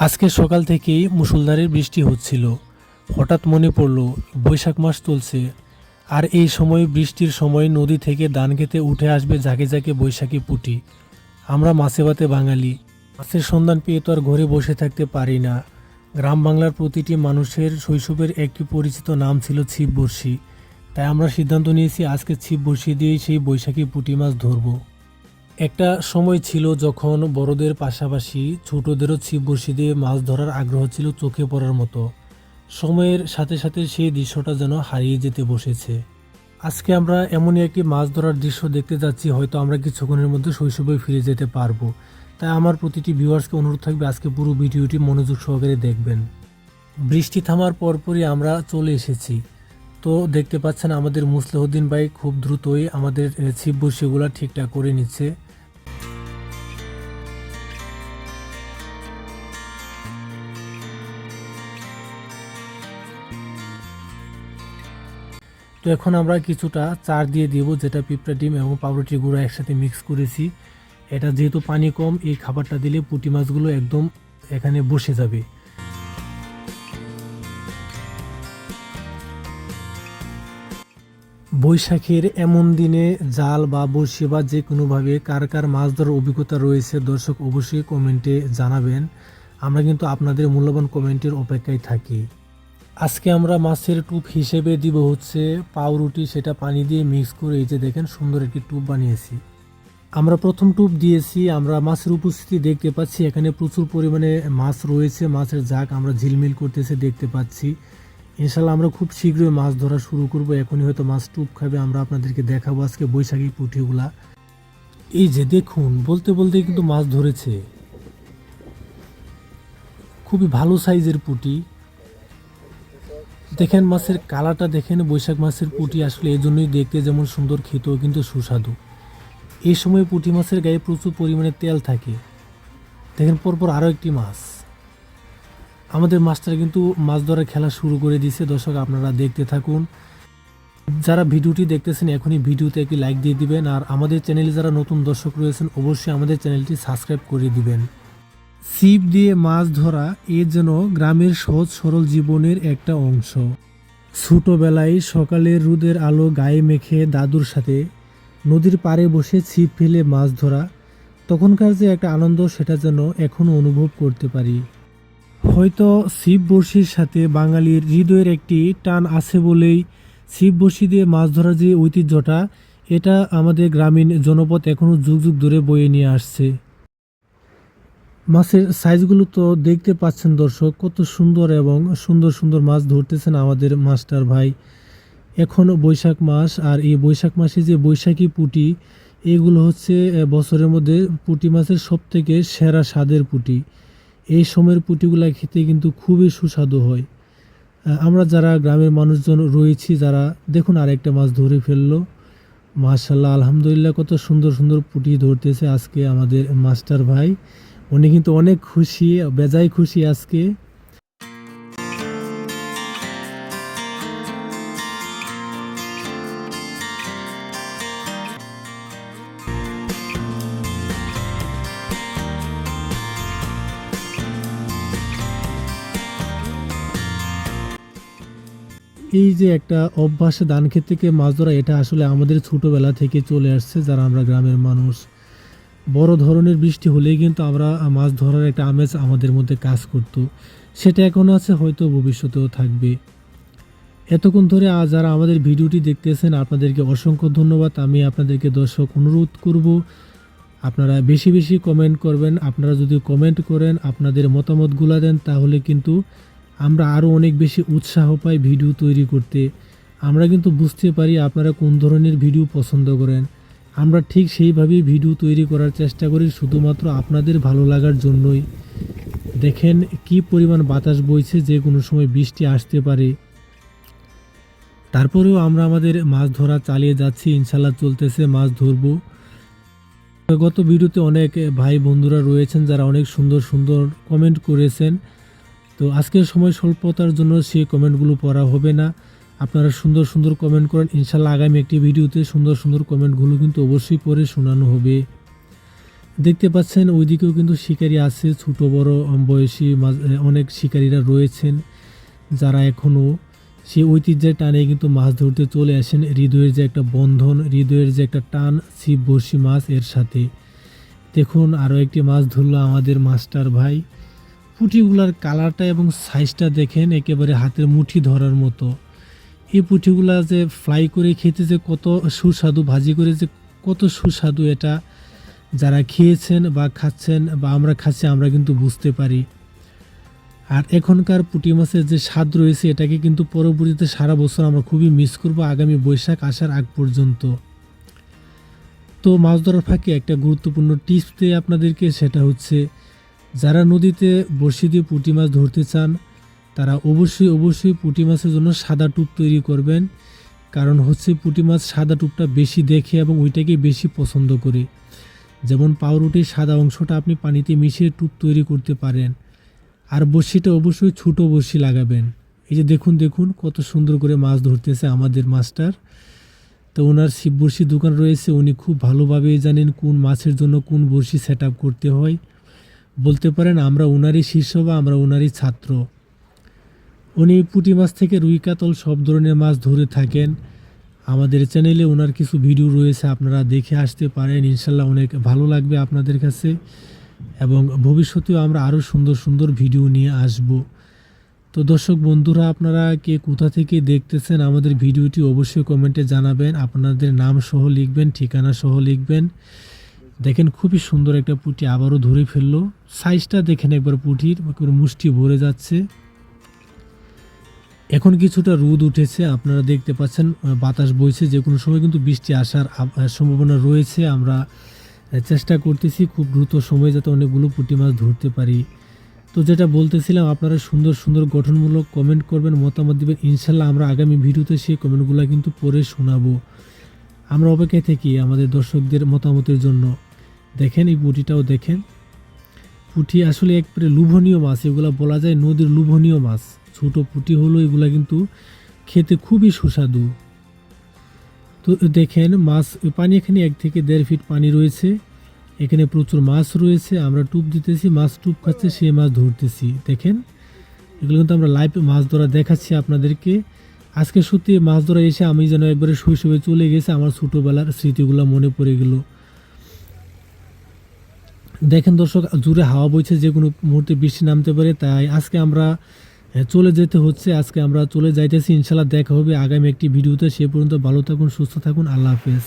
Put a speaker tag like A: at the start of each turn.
A: আজকে সকাল থেকেই মুষলধারের বৃষ্টি হচ্ছিল। হঠাৎ মনে পড়ল, বৈশাখ মাস চলছে। আর এই সময় বৃষ্টির সময় নদী থেকে ধান খেতে উঠে আসবে ঝাঁকে ঝাঁকে বৈশাখী পুঁটি। আমরা মাছে ভাতে বাঙালি। মাছের সন্ধান পেয়ে তো আর ঘরে বসে থাকতে পারি না। গ্রাম বাংলার প্রতিটি মানুষের শৈশবের একটি পরিচিত নাম ছিল ছিপ বড়শি তাই আমরা সিদ্ধান্ত নিয়েছি আজকে ছিপ বড়শি দিয়েই সেই বৈশাখী পুঁটি মাছ ধরবো। একটা সময় ছিল যখন বড়দের পাশাপাশি ছোটদেরও ছিপ বড়শি দিয়ে মাছ ধরার আগ্রহ ছিল চোখে পড়ার মতো। সময়ের সাথে সাথে সেই দৃশ্যটা যেন হারিয়ে যেতে বসেছে। আজকে আমরা এমনই একটি মাছ ধরার দৃশ্য দেখতে যাচ্ছি, হয়তো আমরা কিছুক্ষণের মধ্যে শৈশবে ফিরে যেতে পারব। তাই আমার প্রতিটি ভিউয়ার্সকে অনুরোধ থাকবে আজকে পুরো ভিডিওটি মনোযোগ সহকারে দেখবেন। বৃষ্টি থামার পরপরই আমরা চলে এসেছি। তো দেখতে পাচ্ছেন আমাদের মুসলিহদ্দিন ভাই খুব দ্রুতই আমাদের ছিপ বড়শিগুলো ঠিকঠাক করে নিচ্ছে। তো এখন আমরা কিছুটা চার দিয়ে দিব, যেটা পিঁপড়া ডিম এবং পাউরুটি গুঁড়া একসাথে মিক্স করেছি। এটা যেহেতু পানি কম, এই খাবারটা দিলে পুঁটি মাছগুলো একদম এখানে বসে যাবে। বৈশাখের এমন দিনে জাল বা বড়শি বা যে কোনোভাবে কার কার মাছ ধরার অভিজ্ঞতা রয়েছে, দর্শক অবশ্যই কমেন্টে জানাবেন। আমরা কিন্তু আপনাদের মূল্যবান কমেন্টের অপেক্ষায় থাকি। আজকে আমরা মাছের টুপ হিসেবে দিব হচ্ছে পাউরুটি, সেটা পানি দিয়ে মিক্স করে এই যে দেখেন সুন্দর একটি টুপ বানিয়েছি। আমরা প্রথম টুপ দিয়েছি, আমরা মাছের উপস্থিতি দেখতে পাচ্ছি, এখানে প্রচুর পরিমাণে মাছ রয়েছে, মাছের ঝাঁক আমরা ঝিলমিল করতেছে দেখতে পাচ্ছি। ইনশাল্লাহ আমরা খুব শীঘ্রই মাছ ধরা শুরু করব, এখনই হয়তো মাছ টুপ খাবে, আমরা আপনাদেরকে দেখাবো আজকে বৈশাখী পুঁটিগুলা। এই যে দেখুন, বলতে বলতে কিন্তু মাছ ধরেছে। খুবই ভালো সাইজের পুঁটি। দেখেন মাছের কালারটা দেখেন, বৈশাখ মাছের পুঁটি আসলে এই জন্যই দেখতে যেমন সুন্দর, খেতেও কিন্তু সুস্বাদু। এই সময় পুঁটি মাছের গায়ে প্রচুর পরিমাণে তেল থাকে। দেখেন পরপর আরও একটি মাছ। আমাদের মাছটার কিন্তু মাছ ধরার খেলা শুরু করে দিয়েছে। দর্শক, আপনারা দেখতে থাকুন। যারা ভিডিওটি দেখতেছেন, এখনই ভিডিওতে একটি লাইক দিয়ে দিবেন। আর আমাদের চ্যানেলে যারা নতুন দর্শক রয়েছেন, অবশ্যই আমাদের চ্যানেলটি সাবস্ক্রাইব করে দিবেন। ছিপ দিয়ে মাছ ধরা এ যেন গ্রামের সহজ সরল জীবনের একটা অংশ। ছোটোবেলায় সকালের রোদের আলো গায়ে মেখে দাদুর সাথে নদীর পাড়ে বসে ছিপ ফেলে মাছ ধরা, তখনকার যে একটা আনন্দ সেটা যেন এখনও অনুভব করতে পারি। হয়তো ছিপ বড়শির সাথে বাঙালির হৃদয়ের একটি টান আছে বলেই ছিপ বড়শি দিয়ে মাছ ধরার যে ঐতিহ্যটা, এটা আমাদের গ্রামীণ জনপদ এখনও যুগ যুগ ধরে বয়ে নিয়ে আসছে। মাছের সাইজগুলো তো দেখতে পাচ্ছেন দর্শক, কত সুন্দর এবং সুন্দর সুন্দর মাছ ধরতেছেন আমাদের মাস্টার ভাই। এখন বৈশাখ মাস, আর এই বৈশাখ মাসে যে বৈশাখী পুঁটি, এগুলো হচ্ছে বছরের মধ্যে পুঁটি মাছের সব থেকে সেরা স্বাদের পুটি। এই সময়ের পুটিগুলো খেতে কিন্তু খুবই সুস্বাদু হয়। আমরা যারা গ্রামের মানুষজন রয়েছি, যারা দেখুন আরেকটা মাছ ধরে ফেলল। মাশাল্লাহ আলহামদুলিল্লাহ, কত সুন্দর সুন্দর পুটি ধরতেছে আজকে আমাদের মাস্টার ভাই। উনি কিন্তু অনেক খুশি, বেজায় খুশি আজকে। এই যে একটা অভ্যাস ধান ক্ষেত থেকে মাছ ধরা, এটা আসলে আমাদের ছোটবেলা থেকে চলে আসছে, যারা আমরা গ্রামের মানুষ। বড় ধরনের বৃষ্টি হলেই কিন্তু আমরা মাছ ধরার একটা আমেজ আমাদের মধ্যে কাজ করত। সেটা এখনও আছে, হয়তো ভবিষ্যতেও থাকবে। এতক্ষণ ধরে যারা আমাদের ভিডিওটি দেখতেছেন, আপনাদেরকে অসংখ্য ধন্যবাদ। আমি আপনাদেরকে দর্শক অনুরোধ করব, আপনারা বেশি বেশি কমেন্ট করবেন। আপনারা যদি কমেন্ট করেন, আপনাদের মতামতগুলো দেন, তাহলে কিন্তু আমরা আরও অনেক বেশি উৎসাহ পাই ভিডিও তৈরি করতে। আমরা কিন্তু বুঝতে পারি আপনারা কোন ধরনের ভিডিও পছন্দ করেন। আমরা ঠিক সেইভাবেই ভিডিও তৈরি করার চেষ্টা করি, শুধুমাত্র আপনাদের ভালো লাগার জন্যই। দেখেন কি পরিমাণ বাতাস বইছে যে কোনো সময় বৃষ্টি আসতে পারে। তারপরেও আমরা আমাদের মাছ ধরা চালিয়ে যাচ্ছি ইনশাল্লাহ চলতেছে মাছ ধরবো। গত ভিডিওতে অনেক ভাই বন্ধুরা রয়েছেন যারা অনেক সুন্দর সুন্দর কমেন্ট করেছেন। তো আজকের সময় স্বল্পতার জন্য সেই কমেন্টগুলো পড়া হবে না। আপনারা সুন্দর সুন্দর কমেন্ট করেন। ইনশাল্লাহ আগামী একটি ভিডিওতে সুন্দর সুন্দর কমেন্টগুলো কিন্তু অবশ্যই পরে শোনানো হবে। দেখতে পাচ্ছেন, ওইদিকেও কিন্তু শিকারী আছে, ছোট, বড় বয়সী অনেক শিকারীরা রয়েছেন যারা এখনও সেই ঐতিহ্যের টানে কিন্তু মাছ ধরতে চলে আসেন। হৃদয়ের যে একটা বন্ধন, হৃদয়ের যে একটা টান ছিপ বড়শি মাছ এর সাথে। দেখুন আরও একটি মাছ ধরলো আমাদের মাস্টার ভাই। পুঁটিগুলার কালারটা এবং সাইজটা দেখেন, একেবারে হাতের মুঠি ধরার মতো। এই পুঁটিগুলা যে ফ্রাই করে খেতে যে কত সুস্বাদু, ভাজি করে যে কত সুস্বাদু এটা যারা খেয়েছেন বা খাচ্ছেন বা আমরা খাচ্ছি, আমরা কিন্তু বুঝতে পারি। আর এখনকার পুঁটি মাছের যে স্বাদ রয়েছে, এটাকে কিন্তু পরবর্তীতে সারা বছর আমরা খুবই মিস করব আগামী বৈশাখ আসার আগ পর্যন্ত। তো মাছ ধরার ফাঁকে একটা গুরুত্বপূর্ণ টিপস দিয়ে আপনাদেরকে, সেটা হচ্ছে, যারা নদীতে বড়শি দিয়ে পুঁটি মাছ ধরতে চান তারা অবশ্যই অবশ্যই পুঁটি মাছের জন্য সাদা টুপ তৈরি করবেন। কারণ হচ্ছে পুঁটি মাছ সাদা টুপটা বেশি দেখে এবং ওইটাকে বেশি পছন্দ করে। যেমন পাউরুটির সাদা অংশটা আপনি পানিতে মিশিয়ে টুপ তৈরি করতে পারেন। আর বড়শিটা অবশ্যই ছোট বড়শি লাগাবেন। এই যে দেখুন দেখুন, কত সুন্দর করে মাছ ধরতেছে আমাদের মাস্টার তো ওনার শিব বড়শি দোকান রয়েছে, উনি খুব ভালোভাবেই জানেন কোন মাছের জন্য কোন বড়শি সেট করতে হয়। বলতে পারেন আমরা ওনারই শিষ্য বা আমরা ওনারই ছাত্র। উনি পুঁটি মাছ থেকে রুই কাতল সব ধরনের মাছ ধরে থাকেন। আমাদের চ্যানেলে ওনার কিছু ভিডিও রয়েছে, আপনারা দেখে আসতে পারেন। ইনশাল্লাহ অনেক ভালো লাগবে আপনাদের কাছে। এবং ভবিষ্যতেও আমরা আরও সুন্দর সুন্দর ভিডিও নিয়ে আসব। তো দর্শক বন্ধুরা, আপনারা কে কোথা থেকে দেখতেছেন আমাদের ভিডিওটি অবশ্যই কমেন্টে জানাবেন। আপনাদের নাম সহ লিখবেন, ঠিকানা সহ লিখবেন। দেখেন খুবই সুন্দর একটা পুঁটি আবারও ধরে ফেলল। সাইজটা দেখেন একবার পুঁটির মুষ্টি ভরে যাচ্ছে। এখন কিছুটা রোদ উঠেছে, আপনারা দেখতে পাচ্ছেন বাতাস বইছে, যে কোনো সময় কিন্তু বৃষ্টি আসার সম্ভাবনা রয়েছে। আমরা চেষ্টা করতেছি খুব দ্রুত সময় যাতে অনেকগুলো পুঁটি মাছ ধরতে পারি। তো যেটা বলতেছিলাম, আপনারা সুন্দর সুন্দর, গঠনমূলক কমেন্ট করবেন, মতামত দিবেন। ইনশাল্লাহ আমরা আগামী ভিডিওতে সেই কমেন্টগুলো কিন্তু পড়ে শোনাবো। আমরা অপেক্ষায় থাকি আমাদের দর্শকদের মতামতের জন্য। দেখেন, এই পুঁটিটাও দেখেন। পুঁটি আসলে একবারে লোভনীয় মাছ, এগুলো বলা যায় নদীর লোভনীয় মাছ। ছোট পুঁটি হলো, এগুলা কিন্তু খেতে খুবই সুস্বাদু। তো দেখেন, মাছ, পানি এখানে এক থেকে দেড় ফিট পানি রয়েছে। এখানে প্রচুর মাছ রয়েছে, আমরা টুপ দিতেছি, মাছ টুপ খাচ্ছে, সে মাছ ধরতেছি। দেখেন, এগুলো কিন্তু আমরা লাইভ মাছ ধরা দেখাচ্ছি আপনাদেরকে। আজকে সত্যি মাছ ধরা এসে আমি যেন একবারে শৈশবে চলে গেছে, আমার ছোটোবেলার স্মৃতিগুলো মনে পড়ে গেল। দেখেন দর্শক, জুড়ে হাওয়া বইছে, যে কোনো মুহূর্তে বৃষ্টি নামতে পারে, তাই আজকে আমরা চলে যেতে হচ্ছে। আজকে আমরা চলে যাইতেছি। ইনশাল্লাহ দেখা হবে। আগামী একটি ভিডিওতে সে পর্যন্ত ভালো থাকুন, সুস্থ থাকুন। আল্লাহ হাফেজ।